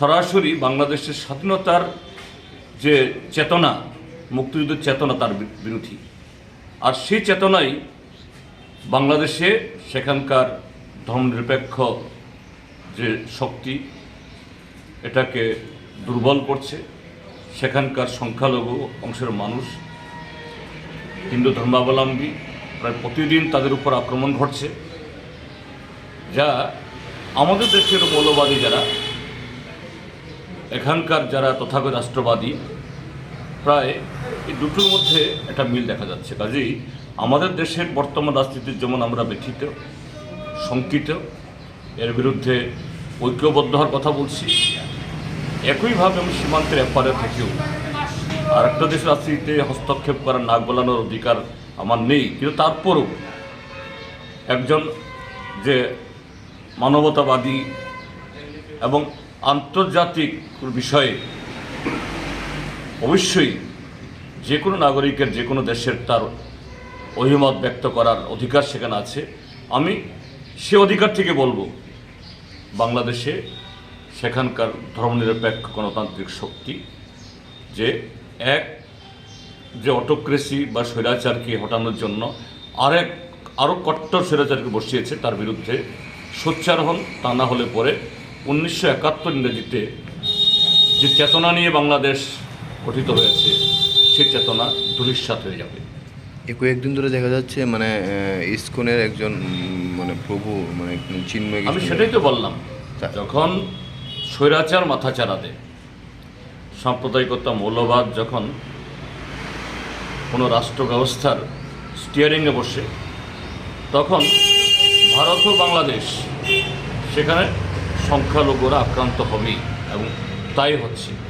সরাসরি বাংলাদেশের স্বাধীনতার যে চেতনা, মুক্তিযুদ্ধের চেতনা তার বিরোধী আর সেই চেতনাই বাংলাদেশে সেখানকার ধর্মনিরপেক্ষ যে শক্তি, এটাকে দুর্বল করছে। সেখানকার সংখ্যালঘু অংশের মানুষ, হিন্দু ধর্মাবলম্বী, প্রায় প্রতিদিন তাদের উপর আক্রমণ ঘটছে। যা আমাদের দেশের মৌলবাদী যারা এখানকার যারা তথাগত রাষ্ট্রবাদী, প্রায় এই দুটোর মধ্যে একটা মিল দেখা যাচ্ছে। কাজেই আমাদের দেশের বর্তমান রাজনীতির যেমন আমরা ব্যথিত, শঙ্কিত, এর বিরুদ্ধে ঐক্যবদ্ধ হওয়ার কথা বলছি, একইভাবে আমি সীমান্তের এপারে থেকেও আর একটা দেশের রাজনীতিতে হস্তক্ষেপ করার নাক গলানোর অধিকার আমার নেই, কিন্তু তারপরও একজন যে মানবতাবাদী এবং আন্তর্জাতিক বিষয়ে অবশ্যই যে কোনো নাগরিকের, যে কোনো দেশের তার অভিমত ব্যক্ত করার অধিকার সেখানে আছে। আমি সে অধিকার থেকে বলব, বাংলাদেশে সেখানকার ধর্মনিরপেক্ষ গণতান্ত্রিক শক্তি যে এক, যে অটোক্রেসি বা স্বৈরাচারকে হটানোর জন্য আরেক আরও কট্টর স্বৈরাচারকে বসিয়েছে, তার বিরুদ্ধে সোচ্চার হন, তা না হলে পরে উনিশশো একাত্তর ইংরেজিতে যে চেতনা নিয়ে বাংলাদেশ গঠিত হয়েছে সে চেতনা ধূলিসাৎ হয়ে যাবে। এই কয়েকদিন ধরে দেখা যাচ্ছে মানে ইস্কনের একজন মানে প্রভু মানে চিন্ময় আমি সেটাই তো বললাম যখন স্বৈরাচার মাথা চারা দেয় সাম্প্রদায়িকতা মৌলবাদ যখন কোনো রাষ্ট্র ব্যবস্থার স্টিয়ারিংয়ে বসে তখন ভারত ও বাংলাদেশ সেখানে সংখ্যালঘুরা আক্রান্ত হবেই এবং তাই হচ্ছে।